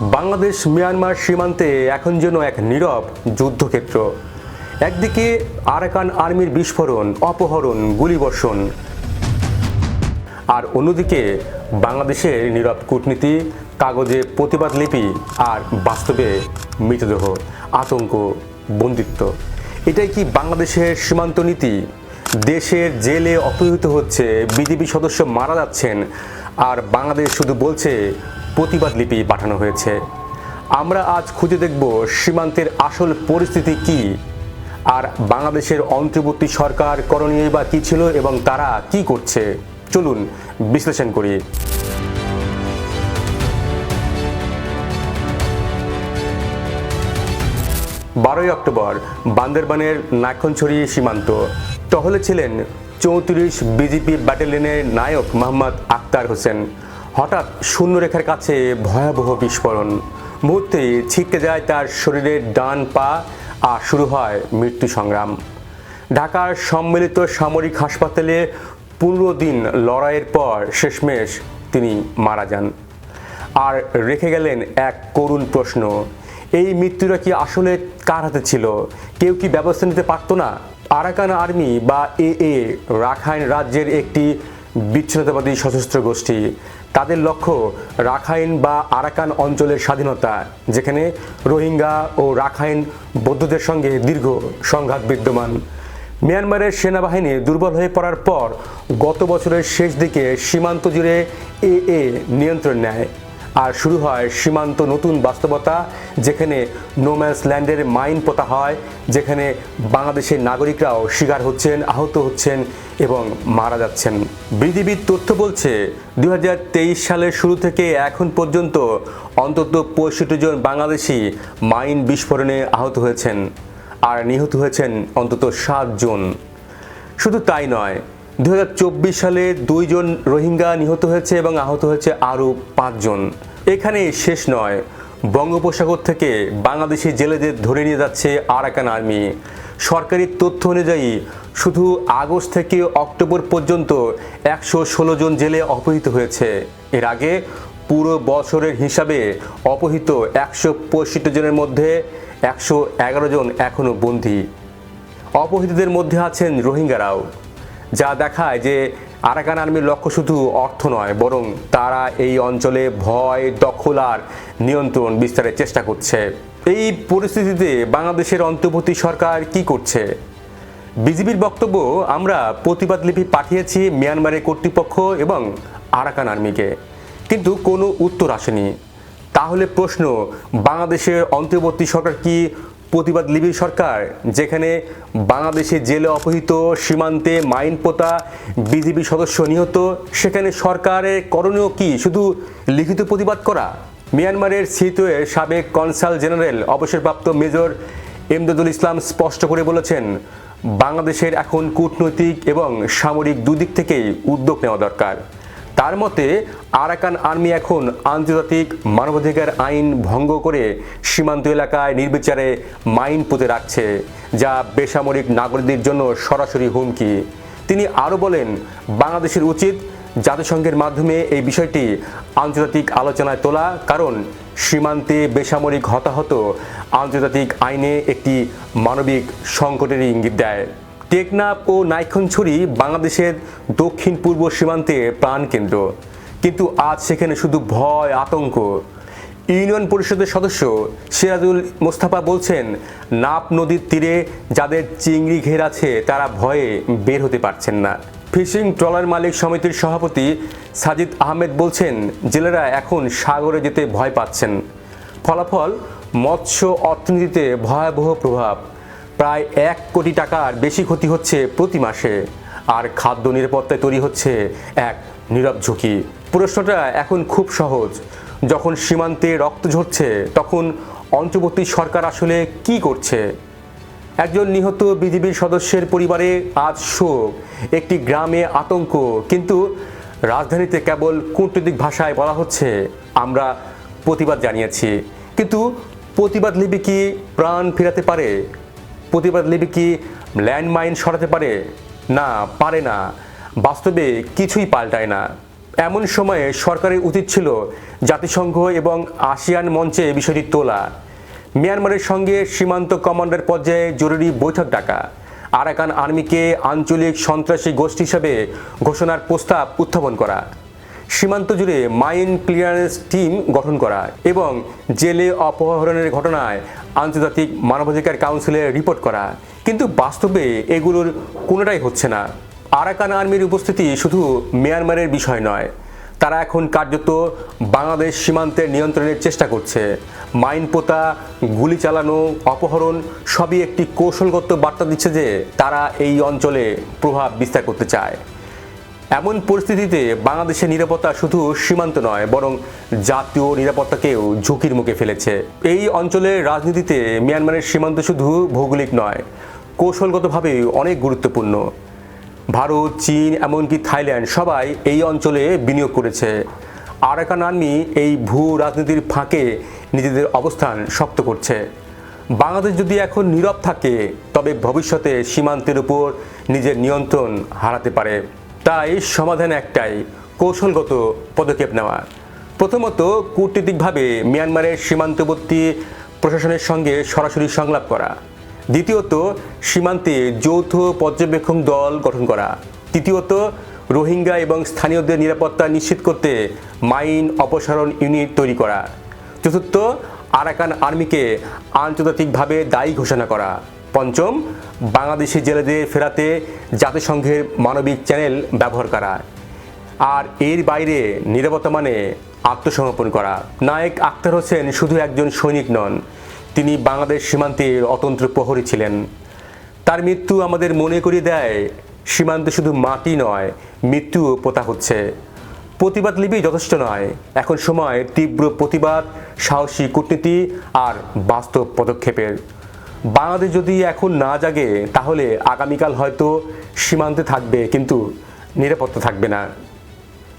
Bangladesh Myanmar সীমান্তে এখন যেন এক নীরব যুদ্ধক্ষেত্র। একদিকে আরাকান আর্মির বিস্ফোরণ, অপহরণ, গুলিবর্ষণ, আর অন্যদিকে বাংলাদেশের নীরব কূটনীতি, কাগজে প্রতিবাদ লিপি আর বাস্তবে মৃতদেহ, আতঙ্ক, বন্দিত্ব। এটাই কি বাংলাদেশের সীমান্ত নীতি? দেশের জেলে অপহৃত হচ্ছে বিজেপি সদস্য মারা যাচ্ছেন, আর বাংলাদেশ শুধু বলছে প্রতিবাদ লিপি পাঠানো হয়েছে। আমরা আজ খুঁজে দেখব সীমান্তের আসল পরিস্থিতি কি, আর বাংলাদেশের অন্তর্বর্তী সরকার করণীয় বা কী ছিল এবং তারা কি করছে। চলুন বিশ্লেষণ করি। বারোই অক্টোবর, বান্দরবানের নাক্ষণছড়ি সীমান্ত। টহলে ছিলেন চৌত্রিশ বিজেপি ব্যাটালিয়নের নায়ক মোহাম্মদ আক্তার হোসেন। হঠাৎ শূন্যরেখার কাছে ভয়াবহ বিস্ফোরণ। মুহূর্তে ছিটকে যায় তার শরীরের ডান পা আর শুরু হয় মৃত্যু সংগ্রাম। ঢাকার সম্মিলিত সামরিক হাসপাতালে পনেরো দিন লড়াইয়ের পর শেষমেশ তিনি মারা যান। আর রেখে গেলেন এক করুণ প্রশ্ন, এই মৃত্যুটা কি আসলে কার হাতে ছিল? কেউ কি ব্যবস্থা নিতে পারতো না? আরাকান আর্মি বা এ এ, রাখাইন রাজ্যের একটি বিচ্ছিন্নতাবাদী সশস্ত্র গোষ্ঠী। তাদের লক্ষ্য রাখাইন বা আরাকান অঞ্চলের স্বাধীনতা, যেখানে রোহিঙ্গা ও রাখাইন বৌদ্ধদের সঙ্গে দীর্ঘ সংঘাত বিদ্যমান। মিয়ানমারের সেনাবাহিনী দুর্বল হয়ে পড়ার পর গত বছরের শেষ দিকে সীমান্ত জুড়ে এ এ নিয়ন্ত্রণ নেয়। আর শুরু হয় সীমান্ত নতুন বাস্তবতা, যেখানে নোম্যান্স ল্যান্ডের মাইন পোতা হয়, যেখানে বাংলাদেশের নাগরিকরাও শিকার হচ্ছেন, আহত হচ্ছেন এবং মারা যাচ্ছেন। বিজিবির তথ্য বলছে দুই হাজার তেইশ সালের শুরু থেকে এখন পর্যন্ত অন্তত পঁয়ষট্টি জন বাংলাদেশি মাইন বিস্ফোরণে আহত হয়েছেন আর নিহত হয়েছেন অন্তত সাতজন শুধু তাই নয় দু সালে দুইজন রোহিঙ্গা নিহত হয়েছে এবং আহত হয়েছে আরও পাঁচজন এখানে শেষ নয়, বঙ্গোপসাগর থেকে বাংলাদেশি জেলেদের ধরে নিয়ে যাচ্ছে আরাকান আর্মি। সরকারি তথ্য অনুযায়ী শুধু আগস্ট থেকে অক্টোবর পর্যন্ত একশো ষোলো জন জেলে অপহৃত হয়েছে। এর আগে পুরো বছরের হিসাবে অপহৃত একশো পঁয়ষট্টি জনের মধ্যে একশো এগারো জন এখনও বন্দী। অপহৃতদের মধ্যে আছেন রোহিঙ্গারাও। যা দেখায় যে আরাকান আর্মির লক্ষ্য শুধু অর্থ নয়, বরং তারা এই অঞ্চলে ভয়, দখল আর নিয়ন্ত্রণ বিস্তারের চেষ্টা করছে। এই পরিস্থিতিতে বাংলাদেশের অন্তর্বর্তী সরকার কি করছে? বিজিবির বক্তব্য, আমরা প্রতিবাদ লিপি পাঠিয়েছি মিয়ানমারের কর্তৃপক্ষ এবং আরাকান আর্মিকে। কিন্তু কোনো উত্তর আসেনি। তাহলে প্রশ্ন, বাংলাদেশের অন্তর্বর্তী সরকার কি প্রতিবাদ লিবি সরকার, যেখানে বাংলাদেশে জেলে অপহৃত, সীমান্তে মাইন পোতা বিজিবি সদস্য নিহত, সেখানে সরকারের করণীয় কি? শুধু লিখিত প্রতিবাদ করা? মিয়ানমারের সিতুয়ের সাবেক কনসাল জেনারেল, অবসরপ্রাপ্ত মেজর এমদাদুল ইসলাম স্পষ্ট করে বলেছেন বাংলাদেশের এখন কূটনৈতিক এবং সামরিক দুদিক থেকেই উদ্যোগ নেওয়া দরকার। তার মতে, আরাকান আর্মি এখন আন্তর্জাতিক মানবাধিকার আইন ভঙ্গ করে সীমান্ত এলাকায় নির্বিচারে মাইন পুঁতে রাখছে, যা বেসামরিক নাগরিকদের জন্য সরাসরি হুমকি। তিনি আরও বলেন, বাংলাদেশের উচিত জাতিসংঘের মাধ্যমে এই বিষয়টি আন্তর্জাতিক আলোচনায় তোলা, কারণ সীমান্তে বেসামরিক হতাহত আন্তর্জাতিক আইনে একটি মানবিক সংকটের ইঙ্গিত দেয়। টেকনাফ ও নাইক্ষণছড়ি বাংলাদেশের দক্ষিণ পূর্ব সীমান্তে প্রাণকেন্দ্র। কিন্তু আজ সেখানে শুধু ভয়, আতঙ্ক। ইউনিয়ন পরিষদের সদস্য সিরাজুল মোস্তাফা বলছেন নাপ নদীর তীরে যাদের চিংড়ি ঘের আছে, তারা ভয়ে বের হতে পারছেন না। ফিশিং ট্রলার মালিক সমিতির সভাপতি সাজিদ আহমেদ বলছেন, জেলেরা এখন সাগরে যেতে ভয় পাচ্ছেন। ফলাফল, মৎস্য অর্থনীতিতে ভয়াবহ প্রভাব। প্রায় এক কোটি টাকার বেশি ক্ষতি হচ্ছে প্রতি মাসে। আর খাদ্য নিরাপত্তায় তৈরি হচ্ছে এক নীরব ঝুঁকি। প্রশ্নটা এখন খুব সহজ। যখন সীমান্তে রক্ত ঝরছে, তখন অন্তর্বর্তী সরকার আসলে কি করছে? একজন নিহত বিজিবির সদস্যের পরিবারে আজ শোক। একটি গ্রামে আতঙ্ক, কিন্তু রাজধানীতে কেবল কূটনৈতিক ভাষায় বলা হচ্ছে, আমরা প্রতিবাদ জানিয়েছি। কিন্তু প্রতিবাদ লিপি কি প্রাণ ফেরাতে পারে? প্রতিবাদ লিপি কি ল্যান্ডমাইন সরাতে পারে? না পারে না। বাস্তবে কিছুই পাল্টায় না। এমন সময়ে সরকারের উচিত ছিল জাতিসংঘ এবং আসিয়ান মঞ্চে বিষয়টি তোলা। মিয়ানমারের সঙ্গে সীমান্ত কমান্ডার পর্যায়ে জরুরি বৈঠক ডাকা। আরাকান আর্মিকে আঞ্চলিক সন্ত্রাসী গোষ্ঠী হিসাবে ঘোষণার প্রস্তাব উত্থাপন করা। সীমান্ত জুড়ে মাইন ক্লিয়ারেন্স টিম গঠন করা এবং জেলে অপহরণের ঘটনায় আন্তর্জাতিক মানবাধিকার কাউন্সিলে রিপোর্ট করা। কিন্তু বাস্তবে এগুলোর কোনোটাই হচ্ছে না। আরাকান আর্মির উপস্থিতি শুধু মিয়ানমারের বিষয় নয় তারা এখন কার্যত বাংলাদেশ সীমান্তের নিয়ন্ত্রণের চেষ্টা করছে। মাইন পোতা, গুলি চালানো, অপহরণ সবই একটি কৌশলগত বার্তা দিচ্ছে যে তারা এই অঞ্চলে প্রভাব বিস্তার করতে চায়। এমন পরিস্থিতিতে বাংলাদেশের নিরাপত্তা শুধু সীমান্ত নয়, বরং জাতীয় নিরাপত্তাকেও ঝুঁকির মুখে ফেলেছে। এই অঞ্চলের রাজনীতিতে মিয়ানমারের সীমান্ত শুধু ভৌগোলিক নয় কৌশলগতভাবে অনেক গুরুত্বপূর্ণ। ভারত, চীন, এমনকি থাইল্যান্ড সবাই এই অঞ্চলে বিনিয়োগ করেছে। আরাকান আর্মি এই ভূ রাজনীতির ফাঁকে নিজেদের অবস্থান শক্ত করছে। বাংলাদেশ যদি এখন নীরব থাকে, তবে ভবিষ্যতে সীমান্তের উপর নিজের নিয়ন্ত্রণ হারাতে পারে। তাই সমাধান একটাই, কৌশলগত পদক্ষেপ নেওয়া। প্রথমত, কূটনীতিকভাবে মিয়ানমারের সীমান্তবর্তী প্রশাসনের সঙ্গে সরাসরি সংলাপ করা। দ্বিতীয়ত, সীমান্তে যৌথ পর্যবেক্ষণ দল গঠন করা। তৃতীয়ত, রোহিঙ্গা এবং স্থানীয়দের নিরাপত্তা নিশ্চিত করতে মাইন অপসারণ ইউনিট তৈরি করা। চতুর্থ, আরাকান আর্মিকে আন্তর্জাতিকভাবে দায়ী ঘোষণা করা। পঞ্চম, বাংলাদেশি জেলেদের ফেরাতে জাতিসংঘের মানবিক চ্যানেল ব্যবহার করা। আর এর বাইরে নিরাপত্তা মানে আত্মসমর্পণ করা। নায়ক আক্তার হোসেন শুধু একজন সৈনিক নন তিনি বাংলাদেশ সীমান্তের অতন্ত্র প্রহরী ছিলেন। তার মৃত্যু আমাদের মনে করিয়ে দেয়, সীমান্তে শুধু মাটি নয়, মৃত্যুও পোতা হচ্ছে। প্রতিবাদ লিপি যথেষ্ট নয়। এখন সময় তীব্র প্রতিবাদ, সাহসী কূটনীতি আর বাস্তব পদক্ষেপের। বাংলাদেশ যদি এখন না জাগে, তাহলে আগামীকাল হয়তো সীমান্তে থাকবে, কিন্তু নিরাপত্তা থাকবে না।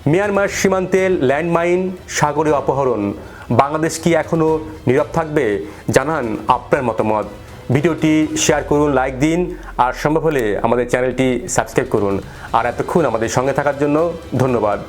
মিয়ানমার সীমান্তের ল্যান্ডমাইন সাগরে অপহরণ বাংলাদেশ কি এখনও নীরব থাকবে? জানান আপনার মতামত। ভিডিওটি শেয়ার করুন, লাইক দিন, আর সম্ভব হলে আমাদের চ্যানেলটি সাবস্ক্রাইব করুন। আর এতক্ষণ আমাদের সঙ্গে থাকার জন্য ধন্যবাদ।